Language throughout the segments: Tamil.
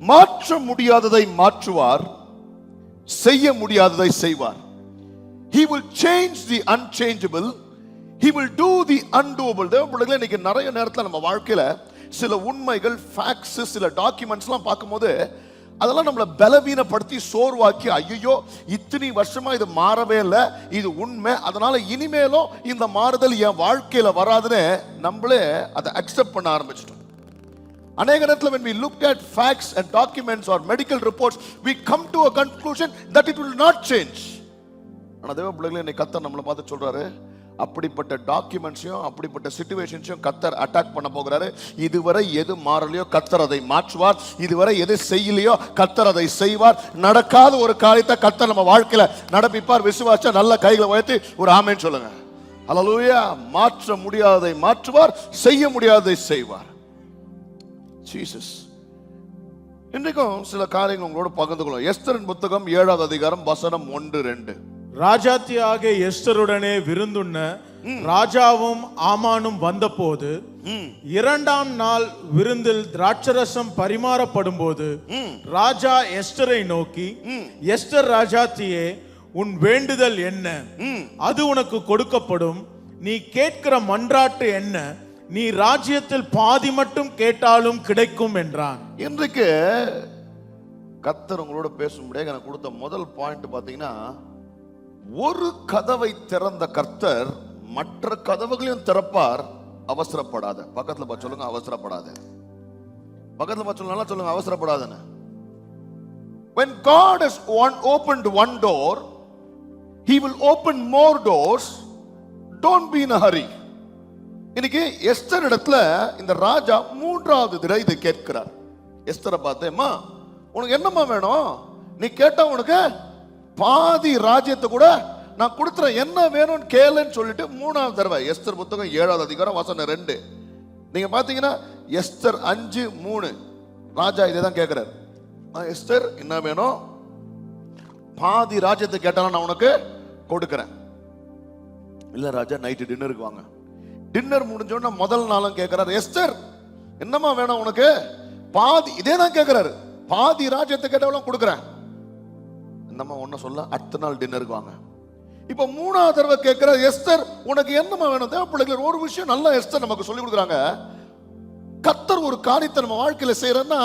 மாற்ற முடியாததை மாற்றுவார் செய்ய முடியாததை செய்வார். He will change the unchangeable he will do the undoable தேவ இன்றைக்கி இன்னைக்கு நிறைய நேரத்தில் நம்ம வாழ்க்கையில் சில உண்மைகள் ஃபேக்ட்ஸ் சில டாக்குமெண்ட்ஸ்லாம் பார்க்கும்போது அதெல்லாம் நம்மளை பலவீனப்படுத்தி சோர்வாக்கி ஐயோ இத்தனை வருஷமா இது மாறவே இல்லை இது உண்மை அதனால இனிமேலும் இந்த மாறுதல் என் வாழ்க்கையில் வராதுன்னு நம்மளே அதை அக்செப்ட் பண்ண ஆரம்பிச்சிட்டோம். அநேக நேரத்தில் when we look at facts and documents or medical reports we come to a conclusion that it will not change. ஆனால் தேவ பிள்ளைகளே இன்னைக்கு கத்தர் நம்மளை பார்த்து சொல்கிறாரு அப்படிப்பட்ட டாக்குமெண்ட்ஸையும் அப்படிப்பட்ட சுச்சுவேஷன்ஸையும் கத்தர் அட்டாக் பண்ண போகிறாரு. இதுவரை எது மாறலையோ கத்தர் அதை மாற்றுவார். இதுவரை எது செய்யலையோ கத்தர் அதை செய்வார். நடக்காத ஒரு காரியத்தை கத்தர் நம்ம வாழ்க்கையில் நடப்பிப்பார். விசுவாச்சா நல்ல கைகளை உயர்த்தி ஒரு ஆமேன்னு சொல்லுங்க. அலலூயா மாற்ற முடியாததை மாற்றுவார் செய்ய முடியாததை செய்வார். ஜீசஸ் இன்றைக்கும் சில காரியங்கள் உங்களோட பகிர்ந்து கொள்ளும் எஸ்தரின் புத்தகம் ஏழாவது அதிகாரம் வசனம் ஒன்று ரெண்டு. ராஜாத்தியாக எஸ்தருடனே விருந்துண்ண ராஜாவும் ஆமானும் வந்தபோது இரண்டாம் நாள் விருந்தில் திராட்சரசம் பரிமாறப்படும் போது ராஜா எஸ்டரை நோக்கி எஸ்டர் ராஜாத்தியே உன் வேண்டுதல் என்ன? அது உனக்கு கொடுக்கப்படும். நீ கேட்கிற மன்றாட்டு என்ன? நீ ராஜ்யத்தில் பாதி மட்டும் கேட்டாலும் கிடைக்கும் என்றான். இன்றைக்கு கத்தர் உங்களோட பேசும்படியாக எனக்கு கொடுத்த முதல் பாயிண்ட் பார்த்தீங்கன்னா ஒரு கதவை திறந்த கர்த்தர் மற்ற கதவுகளையும் திறப்பார் அவசரப்படாத. பக்கத்தில் பார்த்து சொல்லுங்க அவசரப்படாத. பக்கத்தில் பார்த்து சொல்லுங்க நல்லா சொல்லுங்க அவசரப்படாதன்னு. When god has one opened one door he will open more doors. Don't be in a hurry. இன்னைக்கு எஸ்தர் இடத்துல இந்த ராஜா மூன்றாவது தடவை இதை கேட்கிறார். எஸ்தரை பார்த்தேம்மா உனக்கு என்னம்மா வேணும்? நீ கேட்டா உனக்கு பாதி ராஜ்யத்தை கூட நான் கொடுத்துறேன் என்ன வேணும்னு கேளுன்னு சொல்லிட்டு மூணாவது தடவை எஸ்தர் புத்தகம் ஏழாவது அதிகாரம் வசனம் ரெண்டு. நீங்க பாத்தீங்கன்னா எஸ்தர் அஞ்சு மூணு. ராஜா இதை தான் கேட்கிறார். எஸ்தர் என்ன வேணும்? பாதி ராஜ்யத்தை கேட்டாலும் நான் உனக்கு கொடுக்குறேன். இல்லை ராஜா நைட்டு டின்னருக்கு வாங்க. டின்னர் முடிஞ்ச உடனே முதல் நாளும் கேட்கிறாரு எஸ்டர் என்னம்மா வேணும் உனக்கு? பாதி இதே தான் கேட்கிறாரு பாதி ராஜ்யத்தை கேட்டவளும் கொடுக்குறேன்? இந்தம்மா ஒன்ன சொல்ல அடுத்த நாள் டின்னருக்கு வாங்க. இப்ப மூணாவது தடவை கேட்கிற எஸ்தர் உனக்கு என்னம்மா வேணும்? தேவ ஒரு விஷயம் நல்லா எஸ்தர் நமக்கு சொல்லி கொடுக்குறாங்க. கத்தர் ஒரு காரியத்தை நம்ம வாழ்க்கையில செய்யறன்னா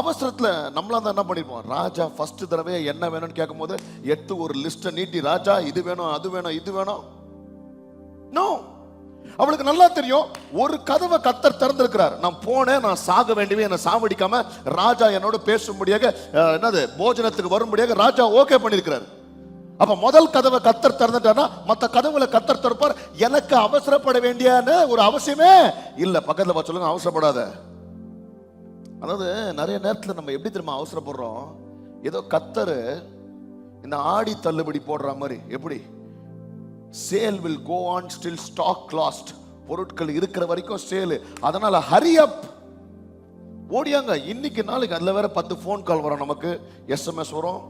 அவசரத்துல நம்மளா தான் என்ன பண்ணிருப்போம்? ராஜா ஃபர்ஸ்ட் தடவை என்ன வேணும்னு கேட்கும்போது எடுத்து ஒரு லிஸ்ட்டை நீட்டி ராஜா இது வேணும் அது வேணும் இது வேணும். நோ அவளுக்கு நல்லா தெரியும் ஒரு கதவை கத்தர் திறந்திருக்கிறார். நான் போனேன் நான் சாக வேண்டியவே என்னை சாவடிக்காம ராஜா என்னோட பேசும்படியாக என்னது போஜனத்துக்கு வரும்படியாக ராஜா ஓகே பண்ணியிருக்கிறார். அப்ப முதல் கதவை கத்தர் திறந்துட்டானா மத்த கதவுல கத்தர் திறப்பார். எனக்கு அவசரப்பட வேண்டியன்னு ஒரு அவசியமே இல்ல. பக்கத்துல பார்த்து சொல்லுங்க அவசரப்படாத. அதாவது நிறைய நேரத்துல நம்ம எப்படி தெரியுமா அவசரப்படுறோம்? ஏதோ கத்தரு இந்த ஆடி தள்ளுபடி போடுற மாதிரி. எப்படி? Sale will go on still stock last பொருட்கள் இருக்கிற வரைக்கும் சேல் அதனால ஹரி அப் ஓடியாங்க. இன்னைக்கு நாளைக்கு அதில் வேற பத்து ஃபோன் கால் வரும் நமக்கு. எஸ்எம்எஸ் வரும்.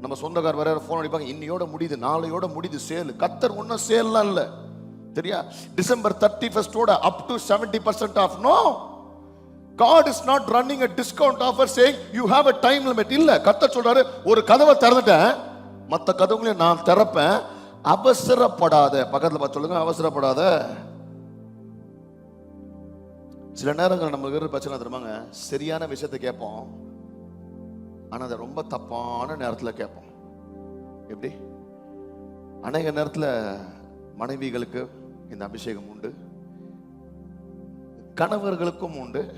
நம்ம சொந்தக்கார் வேற ஃபோன் அடிப்பாங்க. இன்னையோட முடியுது நாளையோட முடியுது சேல் கத்தர் ஒன்றும் சேல்லாம் இல்லை. சரியா? December thirty ஃபர்ஸ்டோட up to seventy percent off no God is not running a discount offer sang you have a time limit இல்லை. கத்தர் சொல்றாரு ஒரு கதவை திறந்துட்டேன். மற்ற கதவுகளையும் நான் திறப்பேன். அவசரப்படாத. பக்கத்துல பார்த்து சொல்லுங்க அவசரப்படாத. சில நேரங்கள் நம்மளுக்கு இருக்கிற பிரச்சனை தெரியுமாங்க? சரியான விஷயத்தை கேட்போம். ஆனா அதை ரொம்ப தப்பான நேரத்தில் கேட்போம். எப்படி? அநேக நேரத்தில் மனைவிகளுக்கு இந்த அபிஷேகம் உண்டு. கணவர்களுக்கும் உண்டு.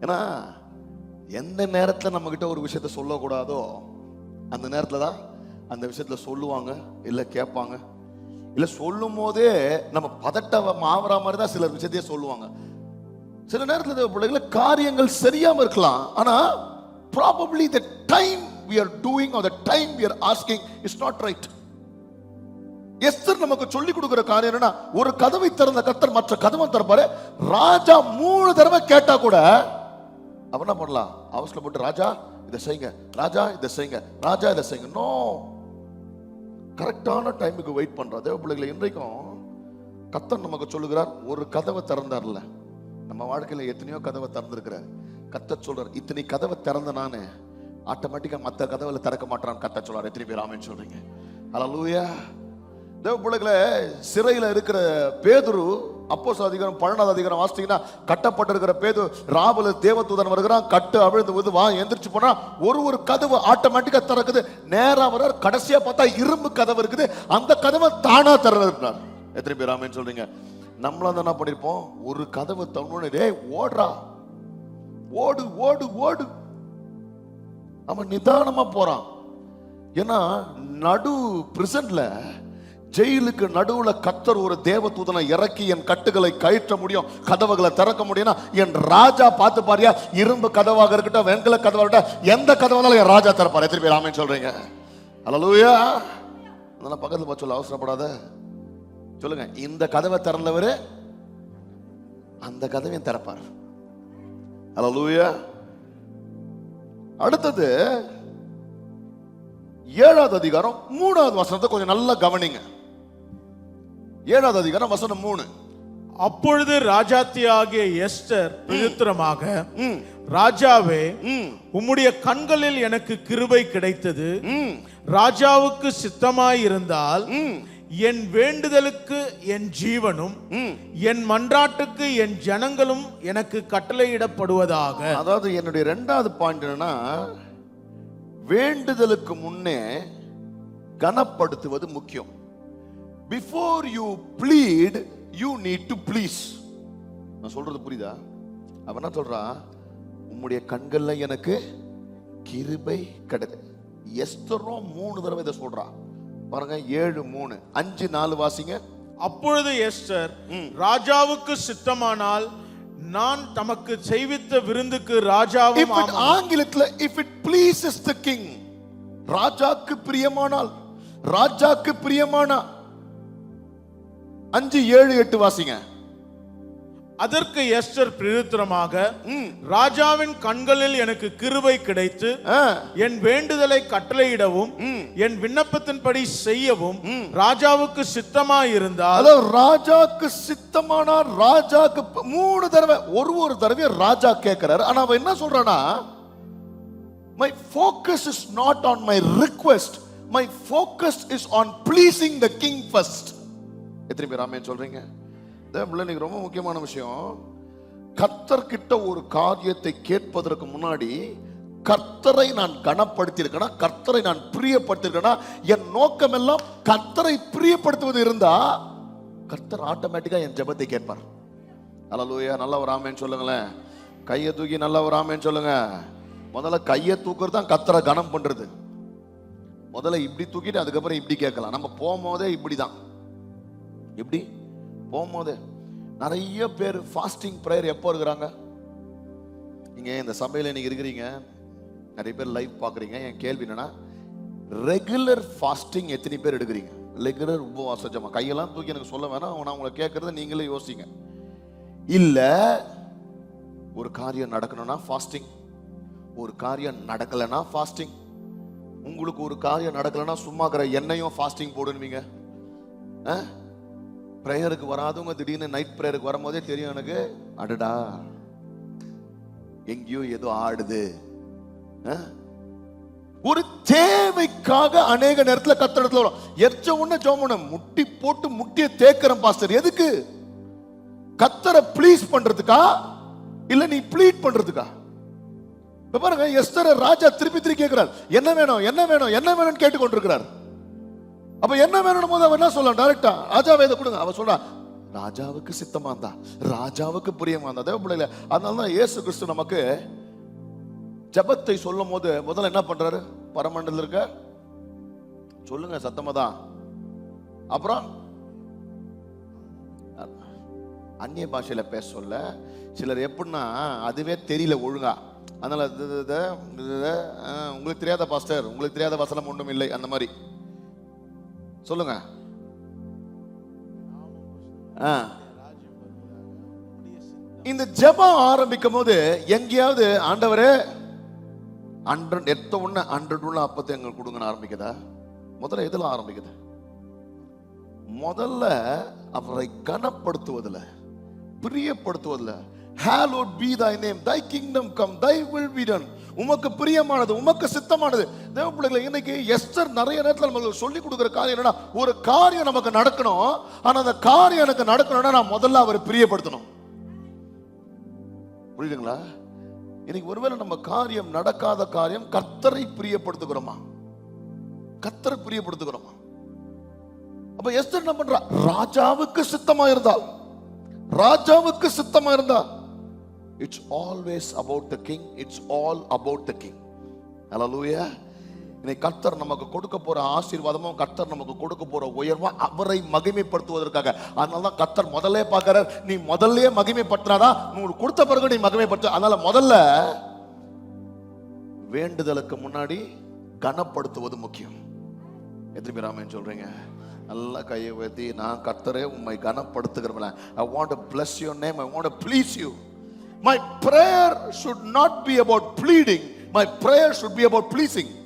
ஏன்னா எந்த நேரத்தில் நம்ம கிட்ட ஒரு விஷயத்த சொல்லக்கூடாதோ அந்த நேரத்துல தான் அந்த விஷயத்துல சொல்லுவாங்க இல்ல கேட்பாங்க. இல்ல சொல்லும் போதே நம்ம பதட்ட மாவரா மாதிரி தான் சிலர் விஷயத்தையே சொல்லுவாங்க. சில நேரத்தில் பிள்ளைகள காரியங்கள் சரியாம இருக்கலாம். ஆனா probably the time we are doing are the time we are asking is not right Esther நமக்கு சொல்லி கொடுக்கிற காரியம் என்னன்னா ஒரு கதவை திறந்த கத்தர் மற்ற கதவை திறப்பாரு. ராஜா மூணு தடவை கேட்டா கூட அவன் என்ன பண்ணலாம்? அவசரப்பட்டு ராஜா இதை செய்யுங்க. ராஜா இதை செய்யுங்க. ராஜா இதை செய்யுங்க. நோ கரெக்டான டைமுக்கு வெயிட் பண்றா. தேவ பிள்ளைகளை இன்றைக்கும் கத்தன் நமக்கு சொல்லுகிறார் ஒரு கதவை திறந்தார்ல. நம்ம வாழ்க்கையில் எத்தனையோ கதவை திறந்துருக்கிறார். கத்த சொல்றார் இத்தனை கதவை திறந்த நான் ஆட்டோமேட்டிக்காக மற்ற கதவில் திறக்க மாட்டான் கத்த சொல்றார். எத்தனை பேர் ஆமென்னு சொல்றீங்க? லூயா தேவ பிள்ளைகளை சிறையில் இருக்கிற பேதுரு அப்போஸ் அதிகாரம் பன்னெண்டாவது அதிகாரம் வாசித்தீங்கன்னா கட்டப்பட்டிருக்கிற பேது ராவல தேவதூதன் வருகிறான் கட்டு அவிழ்ந்து வந்து வா எந்திரிச்சு போனா ஒரு ஒரு கதவு ஆட்டோமேட்டிக்காக திறக்குது. நேராக வர கடைசியாக பார்த்தா இரும்பு கதவு இருக்குது. அந்த கதவை தானாக திறந்தார் எத்தனை பேர் ஆமென்னு சொல்றீங்க? நம்மளும் தான் என்ன பண்ணிருப்போம். ஒரு கதவு தவணுன்னு டே ஓடுறா. ஓடு ஓடு ஓடு. அவன் நிதானமா போறான். ஏன்னா நடு பிரசன்ட்ல ஜெயிலுக்கு நடுவில் கத்தர் ஒரு தேவதூதனை இறக்கி என் கட்டுகளை கயிற்ற முடியும் கதவுகளை திறக்க முடியும்னா என் ராஜா பார்த்து பாரியா இரும்பு கதவாக இருக்கட்டும் வெண்கல கதவாக இருக்கட்டும் எந்த கதவானாலும் என் ராஜா திறப்பார். எத்தனை பேர் ஆமென்னு சொல்றீங்க? அலலூயா அதெல்லாம் பக்கத்தில் பார்த்து சொல்ல அவசரப்படாத. சொல்லுங்க இந்த கதவை திறந்தவர் அந்த கதவையும் திறப்பார். அலலூயா அடுத்தது ஏழாவது அதிகாரம் மூணாவது வசனத்தை கொஞ்சம் நல்லா கவனிங்க. ஏழாவது அதிகாரம் வசனம் மூணு. அப்பொழுது ராஜாத்தியாகிய எஸ்தர் பிரயுத்தரமாக ராஜாவே ம், உம்முடைய கண்களில் எனக்கு கிருபை கிடைத்தது. ராஜாவுக்கு சித்தமாயிருந்தால் என் வேண்டுதலுக்கு என் ஜீவனும். என் மன்றாட்டுக்கு என் ஜனங்களும் எனக்கு கட்டளையிடப்படுவதாக. அதாவது என்னுடைய ரெண்டாவது பாயிண்ட் என்னன்னா வேண்டுதலுக்கு முன்னே கனப்படுத்துவது முக்கியம். Before you plead you need to please நான் சொல்றது புரியுதா? அவன் என்ன சொல்றான் உம்முடைய கண்கள்ல எனக்கு கிருபை கிடைது எஸ்தரும் மூணு தடவை இதை சொல்றான் பாருங்க ஏழு மூணு அஞ்சு நாலு வாசிங்க. அப்பொழுது எஸ்தர் ராஜாவுக்கு சித்தமானால் நான் தமக்கு செய்வித்த விருந்துக்கு ராஜாவும். ஆங்கிலத்துல if it pleases the king ராஜாக்கு பிரியமானால் ராஜாக்கு பிரியமானா அஞ்சு ஏழு எட்டு வாசிங்க. அதற்கு எஸ்தர் பிரயுத்தரமாக ம். ராஜாவின் கண்களில் எனக்கு கிருபை கிடைத்து என் வேண்டுதலை கட்டளையிடவும் என் விண்ணப்பத்தின்படி செய்யவும் ராஜாவுக்கு சித்தமாயிருந்தால் அதாவது ராஜாக்கு சித்தமானா ராஜாக்கு மூணு தடவை ஒரு ஒரு தடவை ராஜா கேட்கிறாரு. ஆனா அவன் என்ன சொல்றானா my focus is not on my request my focus is on pleasing the king first எத்தனை பேர் ஆமேன்னு சொல்றீங்க? இன்னைக்கு ரொம்ப முக்கியமான விஷயம். கர்த்தர்கிட்ட ஒரு காரியத்தை கேட்பதற்கு முன்னாடி கர்த்தரை நான் கனப்படுத்தியிருக்கேனா கர்த்தரை நான் பிரியப்படுத்தியிருக்கேனா என் நோக்கம் எல்லாம் கர்த்தரை பிரியப்படுத்துவது இருந்தா கர்த்தர் ஆட்டோமேட்டிக்கா என் ஜெபத்தை கேட்பார். அலலூயா நல்ல ஒரு ஆமேன்னு சொல்லுங்களேன். கையை தூக்கி நல்ல ஒரு ஆமேன்னு சொல்லுங்க. முதல்ல கையை தூக்குறது தான் கர்த்தரை கனம் பண்றது. முதல்ல இப்படி தூக்கிட்டு அதுக்கப்புறம் இப்படி கேட்கலாம். நம்ம போகும்போதே இப்படி தான் எப்படி? போகும்போது நிறைய பேர் ஃபாஸ்டிங் ப்ரேயர் எப்போ இருக்கிறாங்க? நீங்கள் இந்த சபையில் இன்னைக்கு இருக்கிறீங்க நிறைய பேர் லைவ் பார்க்குறீங்க. என் கேள்வி என்னன்னா ரெகுலர் ஃபாஸ்டிங் எத்தனை பேர் எடுக்கிறீங்க? ரெகுலர் உபவாச ஜமா கையெல்லாம் தூக்கி எனக்கு சொல்ல வேணாம் நான் உங்களை கேட்குறத நீங்களே யோசிங்க. இல்லை ஒரு காரியம் நடக்கணும்னா ஃபாஸ்டிங் ஒரு காரியம் நடக்கலைன்னா ஃபாஸ்டிங் உங்களுக்கு ஒரு காரியம் நடக்கலைன்னா சும்மா இருக்கிற எண்ணெயும் ஃபாஸ்டிங் போடுவீங்க. ப்ரேயருக்கு வராதவங்க திடீர்னு நைட் ப்ரேயருக்கு வரும்போதே தெரியும் எனக்கு. அடடா. எங்கேயோ ஏதோ ஆடுது. ஆ? ஒரு தேவைக்காக அநேக நேரத்தில் கத்தடத்துல வரும். எரிச்ச உடனே ஜோமனம். முட்டி போட்டு முட்டிய தேக்கிறேன் பாஸ்டர். எதுக்கு? கத்தரை ப்ளீஸ் பண்றதுக்கா? இல்ல நீ ப்ளீட் பண்றதுக்கா? இப்ப பாருங்க எஸ்தர ராஜா திருப்பி திருப்பி கேட்கிறார். என்ன வேணும் என்ன வேணும் என்ன வேணும்னு கேட்டுக்கொண்டிருக்கிறார். அப்ப என்ன வேணும் போது அவன் என்ன சொல்லலாம் டைரக்டா ராஜாவை இதை கொடுங்க. அவன் சொல்றான் ராஜாவுக்கு சித்தமா இருந்தா ராஜாவுக்கு பிரியமா இருந்தா தேவ பிள்ளைல அதனால தான் இயேசு கிறிஸ்து நமக்கு ஜெபத்தை சொல்லும் போது முதல்ல என்ன பண்றாரு? பரமண்டல இருக்க சொல்லுங்க சத்தமா தான். அப்புறம் அந்நிய பாஷையில பேச சொல்ல சிலர் எப்படின்னா அதுவே தெரியல ஒழுங்கா. அதனால இது- உங்களுக்கு தெரியாத பாஸ்டர் உங்களுக்கு தெரியாத வசனம் ஒன்றும் இல்லை அந்த மாதிரி. சொல்லுங்க. இந்த ஜெபம் ஆரம்பிக்கும் போது எங்கேயாவது ஆண்டவரே ஹண்ட்ரட் எத்த ஒன்று ஹண்ட்ரட் உள்ள அப்பத்தை எங்களுக்கு கொடுங்கன்னு ஆரம்பிக்குதா? முதல்ல எதுல ஆரம்பிக்குது? முதல்ல அவரை கனப்படுத்துவதில் பிரியப்படுத்துவதில். Hallowed be thy name thy kingdom come thy will be done உமக்கு பிரியமானது உமக்கு சித்தமானது. தேவ பிள்ளைகளை இன்னைக்கு எஸ்டர் நிறைய நேரத்தில் நம்மளுக்கு சொல்லி கொடுக்குற காரியம் என்னன்னா ஒரு காரியம் நமக்கு நடக்கணும். ஆனால் அந்த காரியம் எனக்கு நடக்கணும்னா நான் முதல்ல அவரை பிரியப்படுத்தணும். புரியுதுங்களா? இன்னைக்கு ஒருவேளை நம்ம காரியம் நடக்காத காரியம் கர்த்தரை பிரியப்படுத்துகிறோமா? கர்த்தரை பிரியப்படுத்துகிறோமா? அப்ப எஸ்தர் என்ன பண்றா? ராஜாவுக்கு சித்தமா இருந்தா ராஜாவுக்கு சித்தமா இருந்தா it's always about the king it's all about the king லூயா இன்னைக்கு கர்த்தர் நமக்கு கொடுக்க போற ஆசீர்வாதமும் கர்த்தர் நமக்கு கொடுக்க போற உயர்வும் அவரை மகிமைப்படுத்துவதற்காக. அதனால தான் கர்த்தர் முதல்ல பார்க்கிறார் நீ முதல்ல மகிமைப்படுத்தினாதான் உங்களுக்கு கொடுத்த பிறகு நீ மகிமைப்படுத்த. அதனால முதல்ல வேண்டுதலுக்கு முன்னாடி கனப்படுத்துவது முக்கியம். எத்தனை பேர் சொல்றீங்க? நல்லா கையை உயர்த்தி நான் கர்த்தரே உண்மை கனப்படுத்துகிறவன். I want to you name I want to please you my prayer should not be about pleading. My prayer should be about pleasing